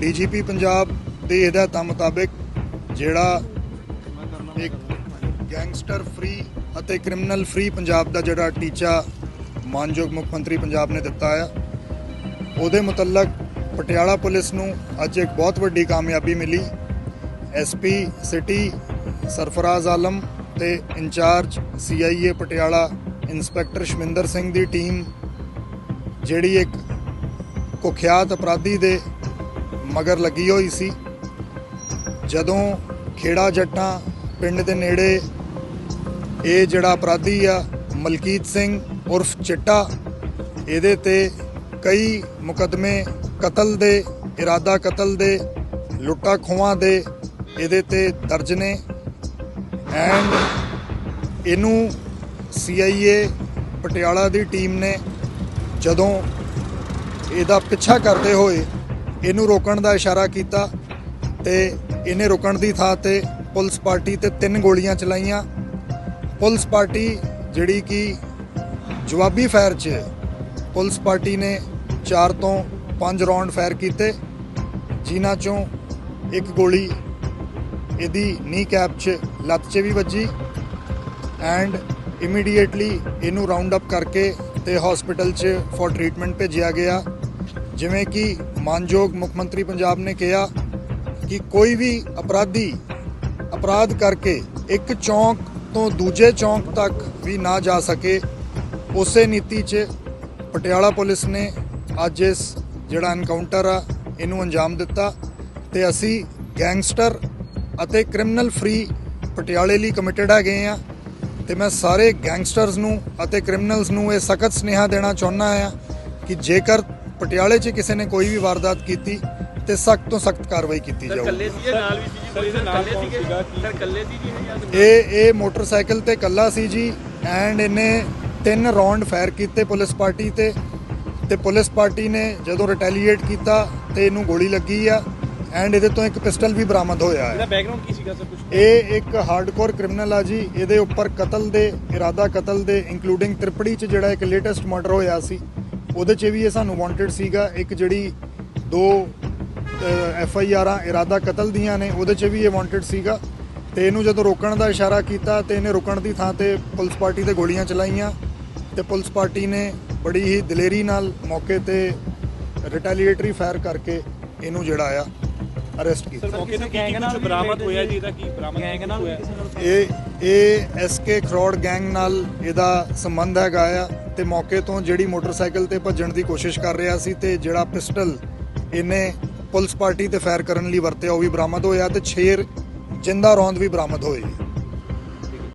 DGP Punjab ਦੀ ਹਦਾਇਤਾਂ ਮੁਤਾਬਕ ਜਿਹੜਾ ਇੱਕ ਗੈਂਗਸਟਰ ਫ੍ਰੀ ਅਤੇ ਕ੍ਰਿਮੀਨਲ ਫ੍ਰੀ ਪੰਜਾਬ ਦਾ ਜਿਹੜਾ ਟੀਚਾ ਮਾਨਯੋਗ ਮੁੱਖ ਮੰਤਰੀ ਪੰਜਾਬ ਨੇ ਦਿੱਤਾ ਆ, ਉਹਦੇ ਮੁਤਲਕ ਪਟਿਆਲਾ ਪੁਲਿਸ ਨੂੰ ਅੱਜ ਇੱਕ ਬਹੁਤ ਵੱਡੀ ਕਾਮਯਾਬੀ ਮਿਲੀ। ਐਸਪੀ ਸਿਟੀ ਸਰਫਰਾਜ਼ ਆਲਮ ਤੇ in-charge CIA Patiala inspector Shaminder Singh ਦੀ ਟੀਮ ਜਿਹੜੀ ਇੱਕ ਕੁਖਿਆਤ ਅਪਰਾਧੀ ਦੇ ਮਗਰ ਲੱਗੀ ਹੋਈ ਸੀ। ਜਦੋਂ ਖੇੜਾ ਜੱਟਾਂ ਪਿੰਡ ਦੇ ਨੇੜੇ, ਇਹ ਜਿਹੜਾ ਅਪਰਾਧੀ ਆ, ਮਲਕੀਤ ਸਿੰਘ ਉਰਫ ਚਿੱਟਾ, ਇਹਦੇ ਤੇ ਕਈ ਮੁਕਦਮੇ ਕਤਲ ਦੇ, ਇਰਾਦਾ ਕਤਲ ਦੇ, ਲੁੱਟਾ ਖੋਹਾਂ ਦੇ ਇਹਦੇ ਤੇ ਦਰਜ ਨੇ। ਐਂਡ ਇਹਨੂੰ ਸੀਆਈਏ ਪਟਿਆਲਾ ਦੀ ਟੀਮ ਨੇ ਜਦੋਂ ਇਹਦਾ ਪਿੱਛਾ ਕਰਦੇ ਹੋਏ ਇਹਨੂੰ ਰੋਕਣ ਦਾ ਇਸ਼ਾਰਾ ਕੀਤਾ ਤੇ ਇਹਨੇ ਰੁਕਣ ਦੀ ਥਾਂ ਤੇ ਪੁਲਿਸ ਪਾਰਟੀ ਤੇ ਤਿੰਨ ਗੋਲੀਆਂ ਚਲਾਈਆਂ। ਪੁਲਿਸ ਪਾਰਟੀ ਜਿਹੜੀ ਕਿ ਜਵਾਬੀ ਫਾਇਰ 'ਚ ਪੁਲਿਸ ਪਾਰਟੀ ਨੇ 4 ਤੋਂ 5 ਰਾਉਂਡ ਫਾਇਰ ਕੀਤੇ, ਜਿਨ੍ਹਾਂ ਚੋਂ ਇੱਕ ਗੋਲੀ ਇਹਦੀ ਨੀ ਕੈਪ 'ਚ ਲੱਤ 'ਚ ਵੀ ਵੱਜੀ ਐਂਡ ਇਮੀਡੀਏਟਲੀ ਇਹਨੂੰ ਰਾਉਂਡ ਅਪ ਕਰਕੇ ਤੇ ਹਸਪੀਟਲ 'ਚ ਫॉर ਟ੍ਰੀਟਮੈਂਟ ਭੇਜਿਆ ਗਿਆ। ਜਿਵੇਂ ਕਿ ਮਾਨਯੋਗ ਮੁੱਖ ਮੰਤਰੀ ਪੰਜਾਬ ਨੇ ਕਿਹਾ ਕਿ ਕੋਈ ਵੀ ਅਪਰਾਧੀ ਅਪਰਾਧ ਕਰਕੇ ਇੱਕ ਚੌਂਕ ਤੋਂ ਦੂਜੇ ਚੌਂਕ ਤੱਕ ਵੀ ਨਾ ਜਾ ਸਕੇ, ਉਸੇ ਨੀਤੀ 'ਚ ਪਟਿਆਲਾ ਪੁਲਿਸ ਨੇ ਅੱਜ ਇਸ ਜਿਹੜਾ ਐਨਕਾਊਂਟਰ ਆ, ਇਹਨੂੰ ਅੰਜਾਮ ਦਿੱਤਾ ਤੇ ਅਸੀਂ ਗੈਂਗਸਟਰ ਅਤੇ ਕ੍ਰਿਮੀਨਲ ਫ੍ਰੀ ਪਟਿਆਲੇ ਲਈ ਕਮਿਟਡ ਹੈਗੇ ਆ ਤੇ ਮੈਂ ਸਾਰੇ ਗੈਂਗਸਟਰਸ ਨੂੰ ਅਤੇ ਕ੍ਰਿਮੀਨਲਸ ਨੂੰ ਇਹ ਸਖਤ ਸੁਨੇਹਾ ਦੇਣਾ ਚਾਹੁੰਦਾ ਆ ਕਿ ਜੇਕਰ ਪਟਿਆਲੇ 'ਚ ਕਿਸੇ ਨੇ ਕੋਈ ਵੀ ਵਾਰਦਾਤ ਕੀਤੀ ਤੇ ਸਖਤ ਤੋਂ ਸਖਤ ਕਾਰਵਾਈ ਕੀਤੀ ਸਰ ਜਾਊਗੀ। ਕੱਲੇ ਸੀਗੇ ਨਾਲ ਵੀ ਸੀ ਜੀ? ਪੁਲਿਸ ਨਾਲ ਕੱਲੇ ਸੀਗੇ? ਸਰ ਕੱਲੇ ਸੀ ਜੀ ਇਹ ਇਹ ਇਹ ਮੋਟਰਸਾਈਕਲ ਤੇ ਕੱਲਾ ਸੀ ਜੀ ਐਂਡ ਇਹਨੇ ਤਿੰਨ ਰਾਉਂਡ ਫਾਇਰ ਕੀਤੇ ਪੁਲਿਸ ਪਾਰਟੀ ਤੇ ਤੇ ਪੁਲਿਸ ਪਾਰਟੀ ਨੇ ਜਦੋਂ ਰਿਟੈਲੀਏਟ ਕੀਤਾ ਤੇ ਇਹਨੂੰ ਗੋਲੀ ਲੱਗੀ ਆ ਐਂਡ ਇਹਦੇ ਤੋਂ ਇੱਕ ਪਿਸਟਲ ਵੀ ਬਰਾਮਦ ਹੋਇਆ ਹੈ। ਇਹਦਾ ਬੈਕਗ੍ਰਾਉਂਡ ਕੀ ਸੀਗਾ ਸਰ ਕੁਝ ਇਹ ਇੱਕ ਹਾਰਡਕੋਰ ਕ੍ਰਿਮੀਨਲ ਆ ਜੀ ਇਹਦੇ ਉੱਪਰ ਕਤਲ ਦੇ ਇਰਾਦਾ ਕਤਲ ਦੇ ਇਨਕਲੂਡਿੰਗ ਤ੍ਰਿਪੜੀ ਚ ਜਿਹੜਾ ਇੱਕ ਲੇਟੈਸਟ ਮਰਡਰ ਹੋਇਆ ਸੀ ਉਹਦੇ ਚ ਵੀ ਇਹ ਸਾਨੂੰ ਵਾਂਟਡ ਸੀਗਾ ਇੱਕ ਜਿਹੜੀ ਦੋ ਐਫ ਆਈ ਆਰਾਂ ਇਰਾਦਾ ਕਤਲ ਦੀਆਂ ਨੇ ਉਹਦੇ ਚ ਵੀ ਇਹ ਵਾਂਟਡ ਸੀਗਾ। ਤੇ ਇਹਨੂੰ ਜਦੋਂ ਰੋਕਣ ਦਾ ਇਸ਼ਾਰਾ ਕੀਤਾ ਤੇ ਇਹਨੇ ਰੁਕਣ ਦੀ ਥਾਂ ਤੇ ਪੁਲਿਸ ਪਾਰਟੀ ਤੇ ਗੋਲੀਆਂ ਚਲਾਈਆਂ। ਤੇ ਪੁਲਿਸ ਪਾਰਟੀ ਨੇ ਬੜੀ ਹੀ ਦਲੇਰੀ ਨਾਲ ਮੌਕੇ ਤੇ ਰਿਟੈਲੀਏਟਰੀ ਫਾਇਰ ਕਰਕੇ ਇਹਨੂੰ ਜਿਹੜਾ ਆ ਅਰੈਸਟ ਕੀਤਾ। ਸਰ ਮੌਕੇ ਤੇ ਕੀ ਕੁਝ ਬਰਾਮਦ ਹੋਇਆ ਜੀ? ਇਹਦਾ ਕੀ ਬਰਾਮਦ ਗੈਂਗ ਨਾਲ ਹੋਇਆ? ਇਹ ਇਹ ਐਸਕੇ ਖਰੋੜ ਗੈਂਗ ਨਾਲ ਇਹਦਾ ਸੰਬੰਧ ਹੈਗਾ ਆ। ਤੇ ਮੌਕੇ ਤੋਂ ਜਿਹੜੀ ਮੋਟਰਸਾਈਕਲ ਤੇ ਭੱਜਣ ਦੀ ਕੋਸ਼ਿਸ਼ ਕਰ ਰਿਹਾ ਸੀ ਤੇ ਜਿਹੜਾ ਪਿਸਟਲ ਇਹਨੇ ਪੁਲਿਸ ਪਾਰਟੀ ਤੇ ਫਾਇਰ ਕਰਨ ਲਈ ਵਰਤਿਆ ਉਹ ਵੀ ਬਰਾਮਦ ਹੋਇਆ ਤੇ 6 ਜਿੰਦਾ ਰੌਂਦ ਵੀ ਬਰਾਮਦ ਹੋਏ।